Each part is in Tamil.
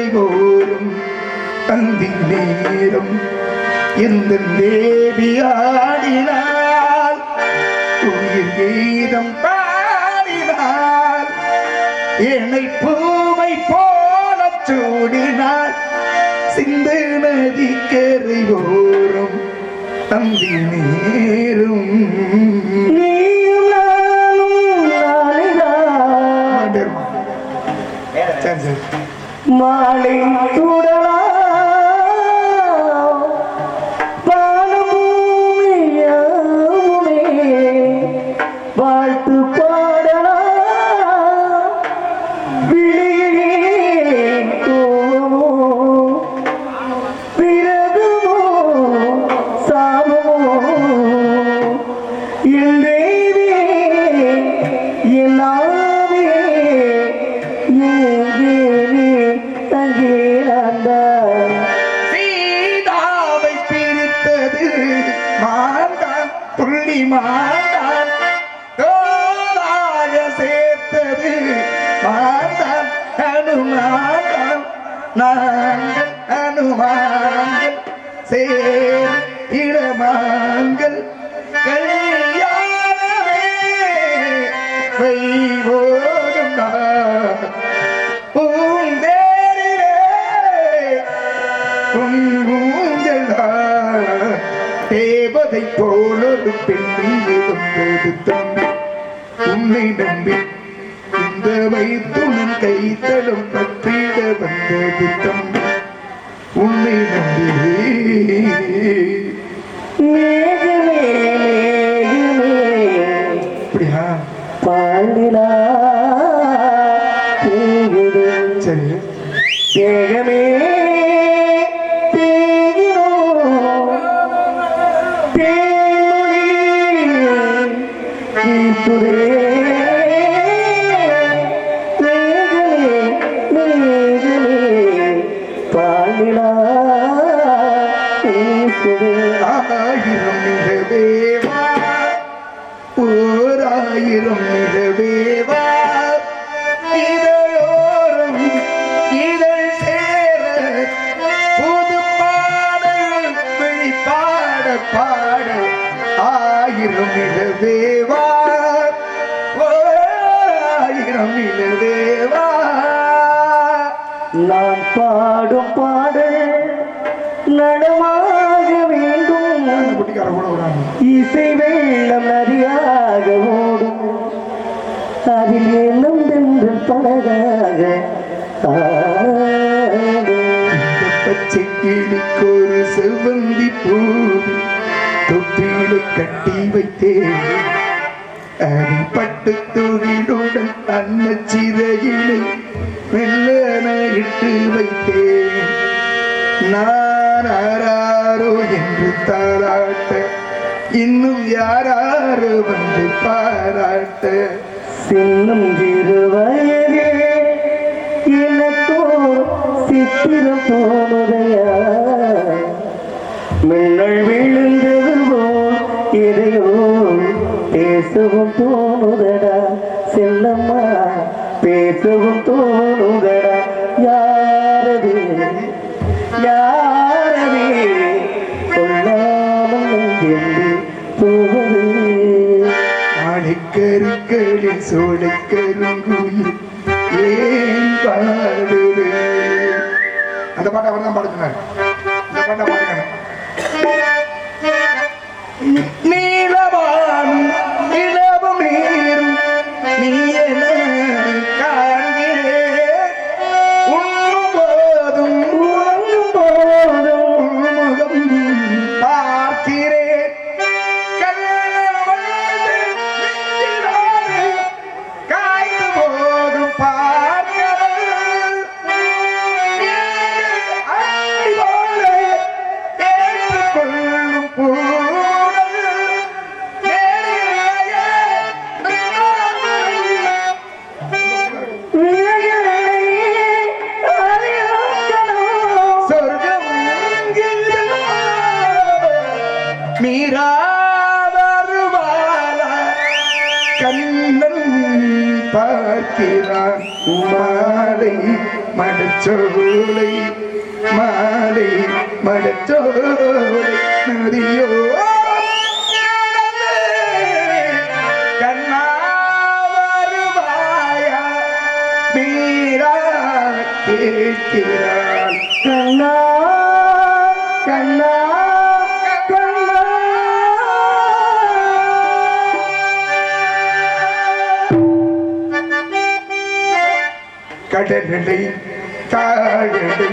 நதிக்கரை ஓரும் அந்தி நேரம் எந்த தேவி ஆடினாள் உயிர் கீதம் பாடினாள் என்னை பூவை போல சூடினாள் சிந்து நதிக்கரை ஓரும் அந்தி நேரம். சரி சரி. மாலை சுடலாம் மாண்டான் தோளாக சேர்த்தது. மாண்டான் அனுமாண்டான் நாங்கள் அனுமான்கள் சே உன்னை நம்பி இந்த வைத்துணன் கைத்தடம் பற்றிட வந்தது தம்பி உன்னை நம்பி அப்படியா பாண்டினா சரி. தேகமே ஓராயிரம் மிகவேவா ஓராயிரம் மிகவேவா ஆயிரம் இதழோரம் இதழ் சேர புது பாடல் வெளிப்பாட பாட ஆயிரம் மிகவேவா ஓராயிரம் மிகவேவா நான் பாடும் பாடல் நடமாக இசை வெள்ளம் நதியாக ஓடும். அதில் எல்லாம் வென்று பழகாக ஆடும். பச்சை கிளிக்கு ஒரு செவ்வந்தி பூ தொட்டில கட்டி வைத்தேன். அடிப்பட்டு தொழிலுடன் அன்னச்சிறையினை மெல்லன இட்டு வைத்தேன். நான் ஆராரோ என்று தாராட்ட இன்னும் யாராரு வந்து பாராட்ட? சின்னும் திருவயதே எனக்கோ சித்திரம் தோணுதையா அந்த பாட்டை அவர் தான் பாடுத்தினார் அந்த பாட்டை நீ கண்ணன் பார்க்கிறான் மாலை மடச்சோலை மாலை மடச்சோலை நதியோ கேட்கிறான் கண்ணா கண்ணா கடற்கரை தாழடை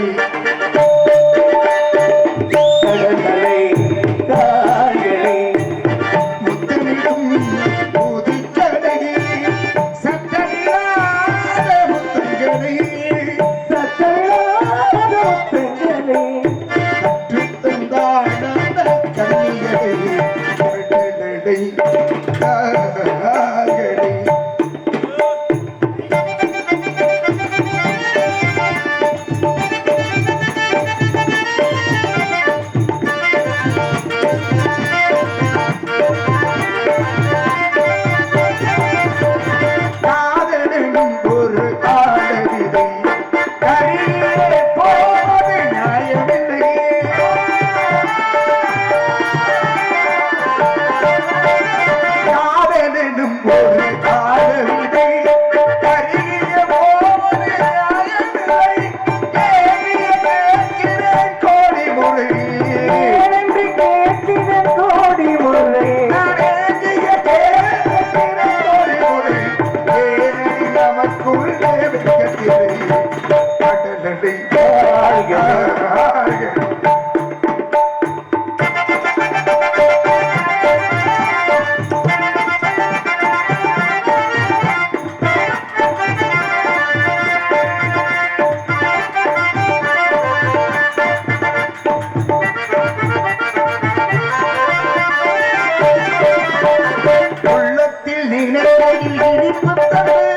இனிப்பு தமிழ்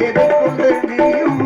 எதிர்கொண்டு நீயும்